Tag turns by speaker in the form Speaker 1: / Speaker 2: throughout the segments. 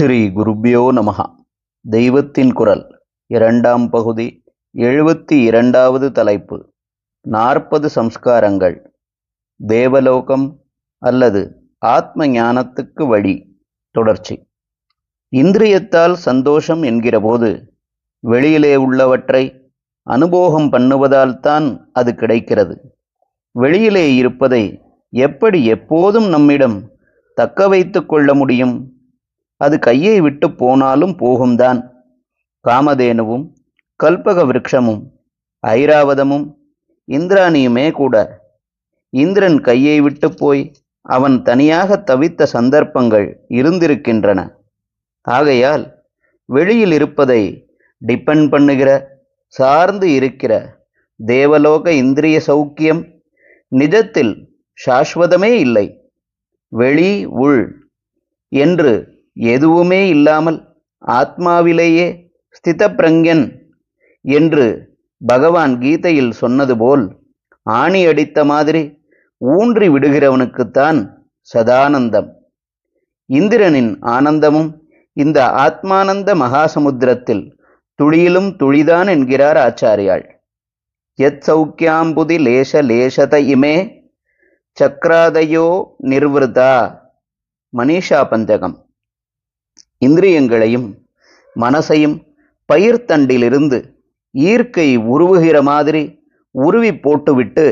Speaker 1: ஸ்ரீ குருபியோ நமகா தெய்வத்தின் குரல் இரண்டாம் பகுதி எழுபத்தி இரண்டாவது தலைப்பு நாற்பது சம்ஸ்காரங்கள். தேவலோகம் அல்லது ஆத்ம ஞானத்துக்கு வழி தொடர்ச்சி. இந்திரியத்தால் சந்தோஷம் என்கிறபோது வெளியிலே உள்ளவற்றை அனுபோகம் பண்ணுவதால் தான் அது கிடைக்கிறது. வெளியிலே இருப்பதை எப்படி எப்போதும் நம்மிடம் தக்க வைத்து கொள்ள முடியும்? அது கையை விட்டு போனாலும் போகும்தான். காமதேனுவும் கல்பக விருட்சமும் ஐராவதமும் இந்திராணியுமே கூட. இந்திரன் கையை விட்டு போய் அவன் தனியாக தவித்த சந்தர்ப்பங்கள் இருந்திருக்கின்றன. ஆகையால் வெளியில் இருப்பதை டிபெண்ட் பண்ணுகிற சார்ந்து இருக்கிற தேவலோக இந்திரிய சௌக்கியம் நிஜத்தில் சாஸ்வதமே இல்லை. வெளி உள் என்று எதுவுமே இல்லாமல் ஆத்மாவிலேயே ஸ்திதப்பிரங்கன் என்று பகவான் கீதையில் சொன்னது போல் ஆணி அடித்த மாதிரி ஊன்றி விடுகிறவனுக்குத்தான் சதானந்தம். இந்திரனின் ஆனந்தமும் இந்த ஆத்மானந்த மகாசமுத்திரத்தில் துளியிலும் துளிதான் என்கிறார் ஆச்சாரியாள். எத் சௌக்கியாம்புதி லேச லேசத இமே சக்ராதயோ நிர்வதா மனிஷா பஞ்சகம் இந்திரியங்களையும் மனசையும் பயிர்த்தண்டிலிருந்து ஈர்க்கை உருவுகிற மாதிரி உருவி போட்டுவிட்டு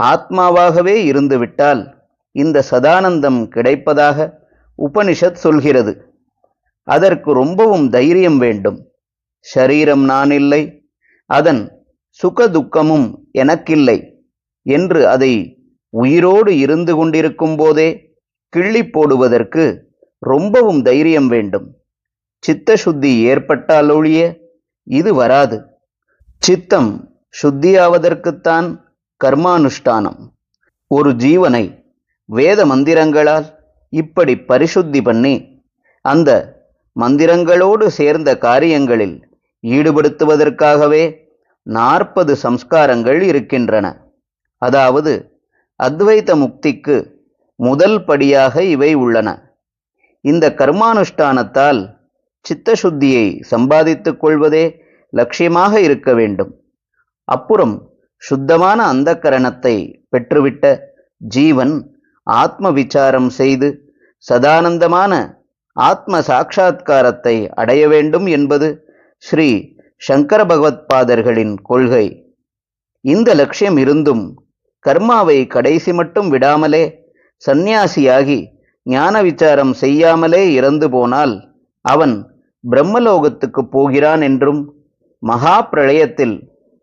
Speaker 1: ஆத்மாவாகவே இருந்துவிட்டால் இந்த சதானந்தம் கிடைப்பதாக உபனிஷத் சொல்கிறது. அதற்கு ரொம்பவும் தைரியம் வேண்டும். ஷரீரம் நான் இல்லை அதன் சுக துக்கமும் எனக்கில்லை என்று அதை உயிரோடு இருந்து கொண்டிருக்கும் போதே கிள்ளி போடுவதற்கு ரொம்பவும் தைரியம் வேண்டும். சித்த சுத்தி ஏற்பட்டாலொழிய இது வராது. சித்தம் சுத்தியாவதற்குத்தான் கர்மானுஷ்டானம். ஒரு ஜீவனை வேத மந்திரங்களால் இப்படி பரிசுத்தி பண்ணி அந்த மந்திரங்களோடு சேர்ந்த காரியங்களில் ஈடுபடுத்துவதற்காகவே நாற்பது சம்ஸ்காரங்கள் இருக்கின்றன. அதாவது அத்வைத முக்திக்கு முதல் படியாக இவை உள்ளன. இந்த கர்மானுஷ்டானத்தால் சித்தசுத்தியை சம்பாதித்துக் கொள்வதே லட்சியமாக இருக்க வேண்டும். அப்புறம் சுத்தமான அந்த கரணத்தை பெற்றுவிட்ட ஜீவன் ஆத்ம விசாரம் செய்து சதானந்தமான ஆத்ம சாட்சா்காரத்தை அடைய வேண்டும் என்பது ஸ்ரீ சங்கர பகவத்பாதர்களின் கொள்கை. இந்த லட்சியம் இருந்தும் கர்மாவை கடைசி மட்டும் விடாமலே சந்நியாசியாகி ஞான விசாரம் செய்யாமலே இறந்து போனால் அவன் பிரம்மலோகத்துக்கு போகிறான் என்றும் மகா பிரளயத்தில்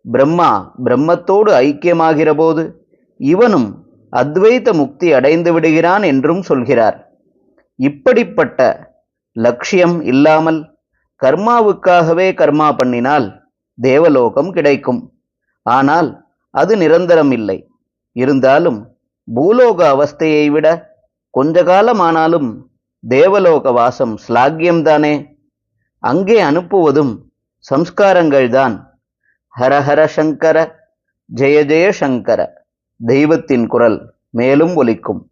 Speaker 1: பிரம்மா பிரம்மத்தோடு ஐக்கியமாகிறபோது இவனும் அத்வைத முக்தி அடைந்து விடுகிறான் என்றும் சொல்கிறார். இப்படிப்பட்ட லட்சியம் இல்லாமல் கர்மாவுக்காகவே கர்மா பண்ணினால் தேவலோகம் கிடைக்கும். ஆனால் அது நிரந்தரம் இல்லை. இருந்தாலும் பூலோக அவஸ்தையை விட கொஞ்ச காலமானாலும் தேவலோக வாசம் ஸ்லாக்கியம்தானே? அங்கே அனுப்புவதும் சம்ஸ்காரங்கள்தான். ஹரஹர சங்கர ஜெய ஜெய சங்கர தெய்வத்தின் குரல் மேலும் ஒலிக்கும்.